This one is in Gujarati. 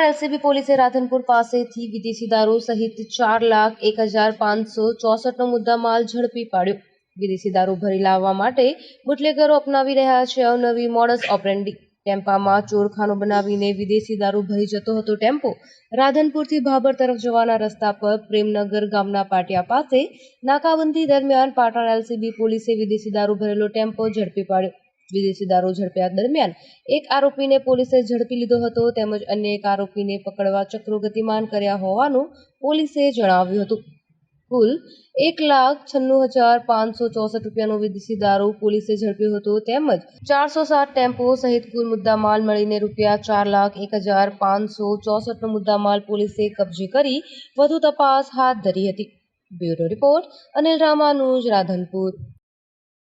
એલસીબી પોલીસે રાધનપુર પાસેથી વિદેશી દારૂ સહિત ચાર લાખ એક હજાર પાંચસો ચોસઠનો મુદ્દામાલ ઝડપી પાડ્યો. વિદેશી દારૂ ભરી લાવવા માટે બુટલેગરો અપનાવી રહ્યા છે અવનવી મોડસ ઓપરેન્ડી. ટેમ્પામાં ચોરખાનું બનાવીને વિદેશી દારૂ ભરી જતો હતો ટેમ્પો. રાધનપુરથી ભાભર તરફ જવાના રસ્તા પર પ્રેમનગર ગામના પાટિયા પાસે નાકાબંધી દરમિયાન પાટણ એલસીબી પોલીસે વિદેશી દારૂ ભરેલો ટેમ્પો ઝડપી પાડ્યો. વિદેશી દારૂ ઝડપ્યા દરમિયાન એક આરોપીને પોલીસે ઝડપી લીધો હતો તેમજ અન્ય એક આરોપીને પકડવા ચક્રો ગતિમાન કર્યા હોવાનું પોલીસે જણાવ્યું હતું. કુલ એક લાખ છન્નું હજાર પાંચસો ચોસઠ રૂપિયાનો વિદેશી દારૂ પોલીસે ઝડપ્યો હતો તેમજ ચારસો સાત ટેમ્પો સહિત કુલ મુદ્દામાલ મળીને રૂપિયા ચાર લાખ એક હજાર પાંચસો ચોસઠનો મુદ્દામાલ પોલીસે કબજે કરી વધુ તપાસ હાથ ધરી હતી. Bureau report Anil Ramanuj, Radhanpur.